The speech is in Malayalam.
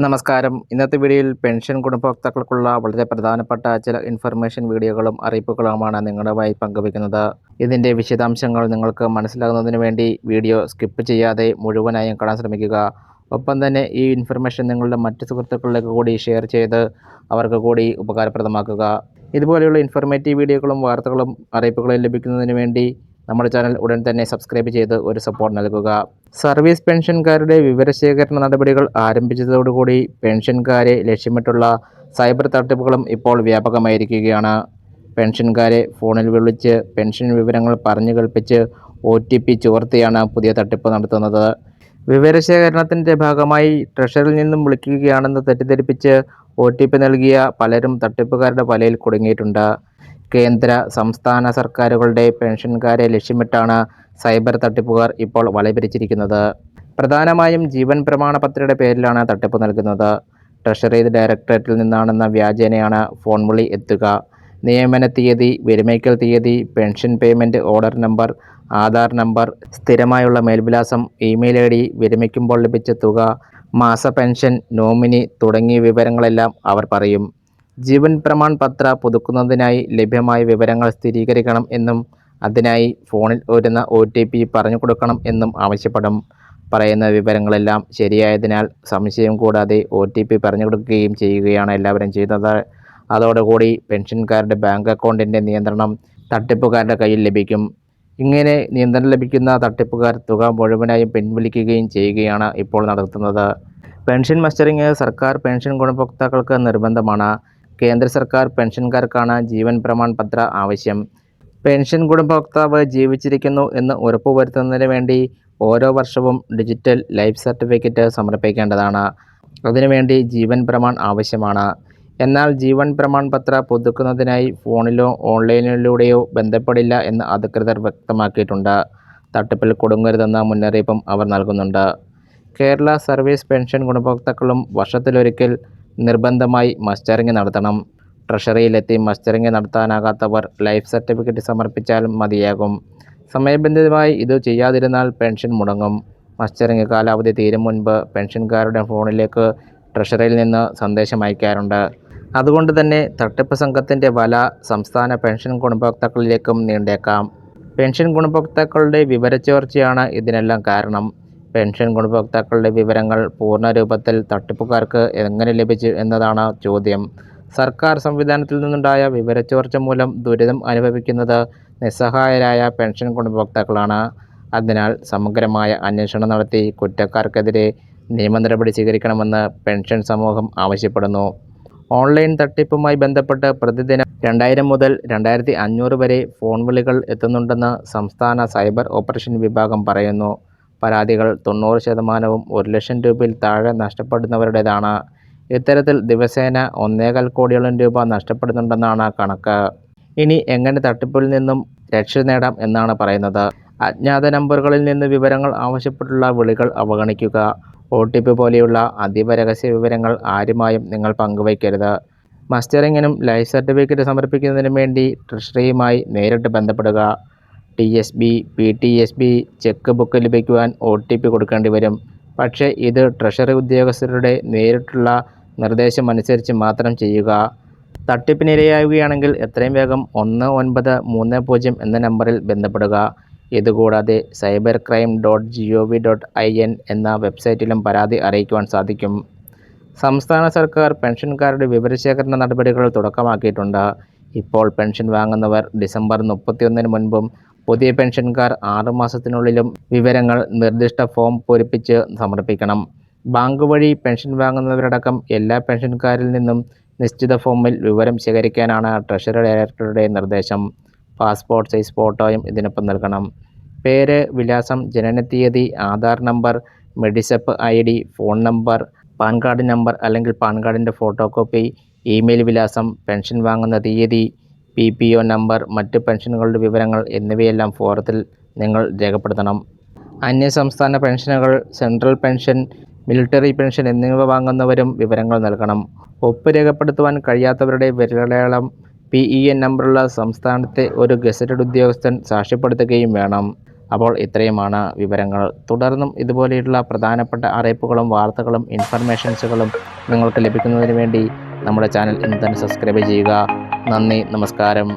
നമസ്കാരം. ഇന്നത്തെ വീഡിയോയിൽ പെൻഷൻ ഗുണഭോക്താക്കൾക്കുള്ള വളരെ പ്രധാനപ്പെട്ട ചില ഇൻഫർമേഷൻ വീഡിയോകളും അറിയിപ്പുകളുമാണ് നിങ്ങളുമായി പങ്കുവയ്ക്കുന്നത്. ഇതിന്റെ വിശദാംശങ്ങൾ നിങ്ങൾക്ക് മനസ്സിലാകുന്നതിന് വേണ്ടി വീഡിയോ സ്കിപ്പ് ചെയ്യാതെ മുഴുവനായും കാണാൻ ശ്രമിക്കുക. ഒപ്പം തന്നെ ഈ ഇൻഫർമേഷൻ നിങ്ങളുടെ മറ്റ് സുഹൃത്തുക്കളിലേക്ക് കൂടി ഷെയർ ചെയ്ത് അവർക്ക് കൂടി ഉപകാരപ്രദമാക്കുക. ഇതുപോലെയുള്ള ഇൻഫർമേറ്റീവ് വീഡിയോകളും വാർത്തകളും അറിയിപ്പുകളും ലഭിക്കുന്നതിന് വേണ്ടി നമ്മുടെ ചാനൽ ഉടൻ തന്നെ സബ്സ്ക്രൈബ് ചെയ്ത് ഒരു സപ്പോർട്ട് നൽകുക. സർവീസ് പെൻഷൻകാരുടെ വിവരശേഖരണ നടപടികൾ ആരംഭിച്ചതോടുകൂടി പെൻഷൻകാരെ ലക്ഷ്യമിട്ടുള്ള സൈബർ തട്ടിപ്പുകളും ഇപ്പോൾ വ്യാപകമായിരിക്കുകയാണ്. പെൻഷൻകാരെ ഫോണിൽ വിളിച്ച് പെൻഷൻ വിവരങ്ങൾ പറഞ്ഞു കൽപ്പിച്ച് ഒ ടി പി ചോർത്തിയാണ് പുതിയ തട്ടിപ്പ് നടത്തുന്നത്. വിവരശേഖരണത്തിന്റെ ഭാഗമായി ട്രഷറിൽ നിന്നും വിളിക്കുകയാണെന്ന് തെറ്റിദ്ധരിപ്പിച്ച് ഒ ടി പി നൽകിയ പലരും തട്ടിപ്പുകാരുടെ വലയിൽ കുടുങ്ങിയിട്ടുണ്ട്. കേന്ദ്ര സംസ്ഥാന സർക്കാരുകളുടെ പെൻഷൻകാരെ ലക്ഷ്യമിട്ടാണ് സൈബർ തട്ടിപ്പുകാർ ഇപ്പോൾ വലപിരിച്ചിരിക്കുന്നത്. പ്രധാനമായും ജീവൻ പ്രമാണ പത്രയുടെ പേരിലാണ് തട്ടിപ്പ് നൽകുന്നത്. ട്രഷറി ഡയറക്ടറേറ്റിൽ നിന്നാണെന്ന വ്യാജേനയാണ് ഫോൺ വിളി എത്തുക. നിയമന തീയതി വിരമിക്കൽ തീയതി pension payment order number Aadhaar number സ്ഥിരമായുള്ള മേൽവിലാസം ഇമെയിൽ ഐ ഡി വിരമിക്കുമ്പോൾ ലഭിച്ച തുക മാസ പെൻഷൻ നോമിനി തുടങ്ങിയ വിവരങ്ങളെല്ലാം അവർ പറയും. ജീവൻ പ്രമാൺ പത്ര പുതുക്കുന്നതിനായി ലഭ്യമായ വിവരങ്ങൾ സ്ഥിരീകരിക്കണം എന്നും അതിനായി ഫോണിൽ വരുന്ന ഒ ടി പി പറഞ്ഞു കൊടുക്കണം എന്നും ആവശ്യപ്പെടും. പറയുന്ന വിവരങ്ങളെല്ലാം ശരിയായതിനാൽ സംശയം കൂടാതെ ഒ ടി പി പറഞ്ഞു കൊടുക്കുകയും ചെയ്യുകയാണ് എല്ലാവരും ചെയ്യുന്നത്. അതോടുകൂടി പെൻഷൻകാരുടെ ബാങ്ക് അക്കൗണ്ടിന്റെ നിയന്ത്രണം തട്ടിപ്പുകാരുടെ കയ്യിൽ ലഭിക്കും. ഇങ്ങനെ നിയന്ത്രണം ലഭിക്കുന്ന തട്ടിപ്പുകാർ തുക മുഴുവനായും പിൻവലിക്കുകയും ചെയ്യുകയാണ് ഇപ്പോൾ നടത്തുന്നത്. പെൻഷൻ മസ്റ്ററിങ് സർക്കാർ പെൻഷൻ ഗുണഭോക്താക്കൾക്ക് നിർബന്ധമാണ്. കേന്ദ്ര സർക്കാർ പെൻഷൻകാർക്കാണ് ജീവൻ പ്രമാൺ പത്ര ആവശ്യം. പെൻഷൻ ഗുണഭോക്താവ് ജീവിച്ചിരിക്കുന്നു എന്ന് ഉറപ്പുവരുത്തുന്നതിന് വേണ്ടി ഓരോ വർഷവും ഡിജിറ്റൽ ലൈഫ് സർട്ടിഫിക്കറ്റ് സമർപ്പിക്കേണ്ടതാണ്. അതിനുവേണ്ടി ജീവൻ പ്രമാൺ ആവശ്യമാണ്. എന്നാൽ ജീവൻ പ്രമാൺ പത്ര പുതുക്കുന്നതിനായി ഫോണിലോ ഓൺലൈനിലൂടെയോ ബന്ധപ്പെടില്ല എന്ന് അധികൃതർ വ്യക്തമാക്കിയിട്ടുണ്ട്. തട്ടിപ്പിൽ കുടുങ്ങരുതെന്ന മുന്നറിയിപ്പും അവർ നൽകുന്നുണ്ട്. കേരള സർവീസ് പെൻഷൻ ഗുണഭോക്താക്കളും വർഷത്തിലൊരിക്കൽ നിർബന്ധമായി മസ്റ്ററിങ് നടത്തണം. ട്രഷറിയിലെത്തി മസ്റ്ററിങ് നടത്താനാകാത്തവർ ലൈഫ് സർട്ടിഫിക്കറ്റ് സമർപ്പിച്ചാൽ മതിയാകും. സമയബന്ധിതമായി ഇത് ചെയ്യാതിരുന്നാൽ പെൻഷൻ മുടങ്ങും. മസ്റ്ററിങ് കാലാവധി തീരും മുൻപ് പെൻഷൻകാരുടെ ഫോണിലേക്ക് ട്രഷറിയിൽ നിന്ന് സന്ദേശം അയക്കാറുണ്ട്. അതുകൊണ്ട് തന്നെ തട്ടിപ്പ് സംഘത്തിന്റെ വല സംസ്ഥാന പെൻഷൻ ഗുണഭോക്താക്കളിലേക്കും നീണ്ടേക്കാം. പെൻഷൻ ഗുണഭോക്താക്കളുടെ വിവരച്ചോർച്ചയാണ് ഇതിനെല്ലാം കാരണം. പെൻഷൻ ഗുണഭോക്താക്കളുടെ വിവരങ്ങൾ പൂർണ രൂപത്തിൽ തട്ടിപ്പുകാർക്ക് എങ്ങനെ ലഭിച്ചു എന്നതാണ് ചോദ്യം. സർക്കാർ സംവിധാനത്തിൽ നിന്നുണ്ടായ വിവരച്ചോർച്ച മൂലം ദുരിതം അനുഭവിക്കുന്നത് നിസ്സഹായരായ പെൻഷൻ ഗുണഭോക്താക്കളാണ്. അതിനാൽ സമഗ്രമായ അന്വേഷണം നടത്തി കുറ്റക്കാർക്കെതിരെ നിയമ നടപടി സ്വീകരിക്കണമെന്ന് പെൻഷൻ സമൂഹം ആവശ്യപ്പെടുന്നു. ഓൺലൈൻ തട്ടിപ്പുമായി ബന്ധപ്പെട്ട് പ്രതിദിനം രണ്ടായിരം മുതൽ രണ്ടായിരത്തി അഞ്ഞൂറ് വരെ ഫോൺ വിളികൾ എത്തുന്നുണ്ടെന്ന് സംസ്ഥാന സൈബർ ഓപ്പറേഷൻ വിഭാഗം പറയുന്നു. പരാതികൾ തൊണ്ണൂറ് ശതമാനവും ഒരു ലക്ഷം രൂപയിൽ താഴെ നഷ്ടപ്പെടുന്നവരുടേതാണ്. ഇത്തരത്തിൽ ദിവസേന ഒന്നേകാൽ കോടിയോളം രൂപ നഷ്ടപ്പെടുന്നുണ്ടെന്നാണ് കണക്ക്. ഇനി എങ്ങനെ തട്ടിപ്പിൽ നിന്നും രക്ഷ നേടാം എന്നാണ് പറയുന്നത്. അജ്ഞാത നമ്പറുകളിൽ നിന്ന് വിവരങ്ങൾ ആവശ്യപ്പെട്ടുള്ള വിളികൾ അവഗണിക്കുക. ഒ ടി പി പോലെയുള്ള അതീവ രഹസ്യ വിവരങ്ങൾ ആരുമായും നിങ്ങൾ പങ്കുവയ്ക്കരുത്. മസ്റ്ററിങ്ങിനും ലൈഫ് സർട്ടിഫിക്കറ്റ് സമർപ്പിക്കുന്നതിനും വേണ്ടി ട്രഷറിയുമായി നേരിട്ട് ബന്ധപ്പെടുക. T S B P T S B cheque book ലഭിക്കുവാൻ ഒ ടി പി കൊടുക്കേണ്ടി വരും. പക്ഷേ ഇത് ട്രഷറി ഉദ്യോഗസ്ഥരുടെ നേരിട്ടുള്ള നിർദ്ദേശം അനുസരിച്ച് മാത്രം ചെയ്യുക. തട്ടിപ്പിനിരയാവുകയാണെങ്കിൽ എത്രയും വേഗം ഒന്ന് ഒൻപത് മൂന്ന് പൂജ്യം എന്ന നമ്പറിൽ ബന്ധപ്പെടുക. ഇതുകൂടാതെ cyber crime dot G O V dot I N എന്ന വെബ്സൈറ്റിലും പരാതി അറിയിക്കുവാൻ സാധിക്കും. സംസ്ഥാന സർക്കാർ പെൻഷൻകാരുടെ വിവരശേഖരണ നടപടികൾ തുടക്കമാക്കിയിട്ടുണ്ട്. ഇപ്പോൾ പെൻഷൻ വാങ്ങുന്നവർ ഡിസംബർ മുപ്പത്തിയൊന്നിന് മുൻപും പുതിയ പെൻഷൻകാർ ആറ് മാസത്തിനുള്ളിലും വിവരങ്ങൾ നിർദ്ദിഷ്ട ഫോം പൂരിപ്പിച്ച് സമർപ്പിക്കണം. ബാങ്ക് വഴി പെൻഷൻ വാങ്ങുന്നവരടക്കം എല്ലാ പെൻഷൻകാരിൽ നിന്നും നിശ്ചിത ഫോമിൽ വിവരം ശേഖരിക്കാനാണ് ട്രഷറി ഡയറക്ടറുടെ നിർദ്ദേശം. പാസ്പോർട്ട് സൈസ് ഫോട്ടോയും ഇതിനൊപ്പം നൽകണം. പേര് വിലാസം ജനനത്തീയതി Aadhaar number Medisep I D phone number PAN card number അല്ലെങ്കിൽ പാൻ കാർഡിന്റെ ഫോട്ടോ കോപ്പി ഇമെയിൽ വിലാസം പെൻഷൻ വാങ്ങുന്ന തീയതി പി പി ഒ നമ്പർ മറ്റ് പെൻഷനുകളുടെ വിവരങ്ങൾ എന്നിവയെല്ലാം ഫോറത്തിൽ നിങ്ങൾ രേഖപ്പെടുത്തണം. അന്യസംസ്ഥാന പെൻഷനുകൾ സെൻട്രൽ പെൻഷൻ മിലിറ്ററി പെൻഷൻ എന്നിവ വാങ്ങുന്നവരും വിവരങ്ങൾ നൽകണം. ഒപ്പ് രേഖപ്പെടുത്തുവാൻ കഴിയാത്തവരുടെ വിരലടയാളം പി ഇ എൻ നമ്പറുള്ള സംസ്ഥാനത്തെ ഒരു ഗസറ്റഡ് ഉദ്യോഗസ്ഥൻ സാക്ഷ്യപ്പെടുത്തുകയും വേണം. അപ്പോൾ ഇത്രയുമാണ് വിവരങ്ങൾ. തുടർന്നും ഇതുപോലെയുള്ള പ്രധാനപ്പെട്ട അറിയിപ്പുകളും വാർത്തകളും ഇൻഫർമേഷൻസുകളും നിങ്ങൾക്ക് ലഭിക്കുന്നതിന് വേണ്ടി നമ്മുടെ ചാനൽ ഇന്ന് തന്നെ സബ്സ്ക്രൈബ് ചെയ്യുക. നന്ദി നമസ്കാരം.